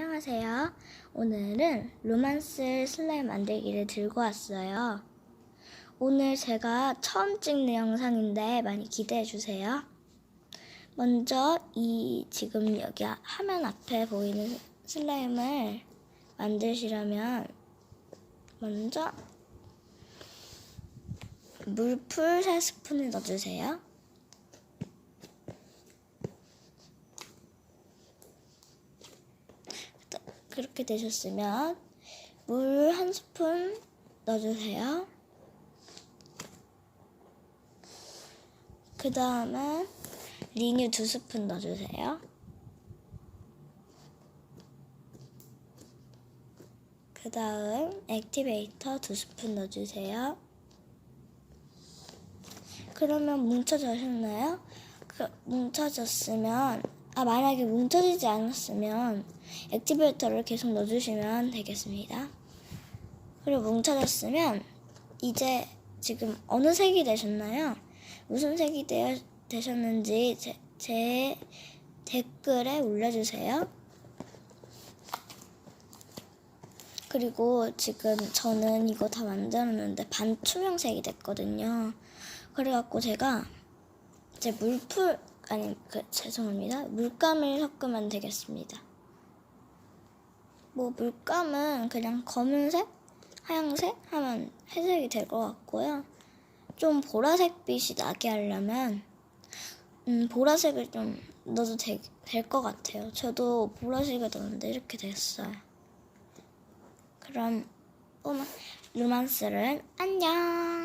안녕하세요. 오늘은 로만스 슬라임 만들기를 들고 왔어요. 오늘 제가 처음 찍는 영상인데 많이 기대해 주세요. 먼저 이 지금 여기 화면 앞에 보이는 슬라임을 만드시려면 먼저 물풀 3스푼을 넣어주세요. 그렇게 되셨으면 물 한 스푼 넣어주세요. 그 다음에 리뉴 두 스푼 넣어주세요. 그 다음 액티베이터 두 스푼 넣어주세요. 그러면 뭉쳐졌나요? 그 뭉쳐졌으면 아 만약에 뭉쳐지지 않았으면 액티베이터를 계속 넣어주시면 되겠습니다. 그리고 뭉쳐졌으면 이제 지금 어느 색이 되셨나요? 무슨 색이 되어, 되셨는지 제, 제 댓글에 올려주세요. 그리고 지금 저는 이거 다 만들었는데 반투명색이 됐거든요. 그래갖고 제가 이제 물풀 아니 그 죄송합니다 물감을 섞으면 되겠습니다. 뭐 물감은 그냥 검은색, 하얀색 하면 회색이 될 것 같고요. 좀 보라색 빛이 나게 하려면 음 보라색을 좀 넣어도 될 것 같아요. 저도 보라색을 넣었는데 이렇게 됐어요. 그럼 루만스는 안녕.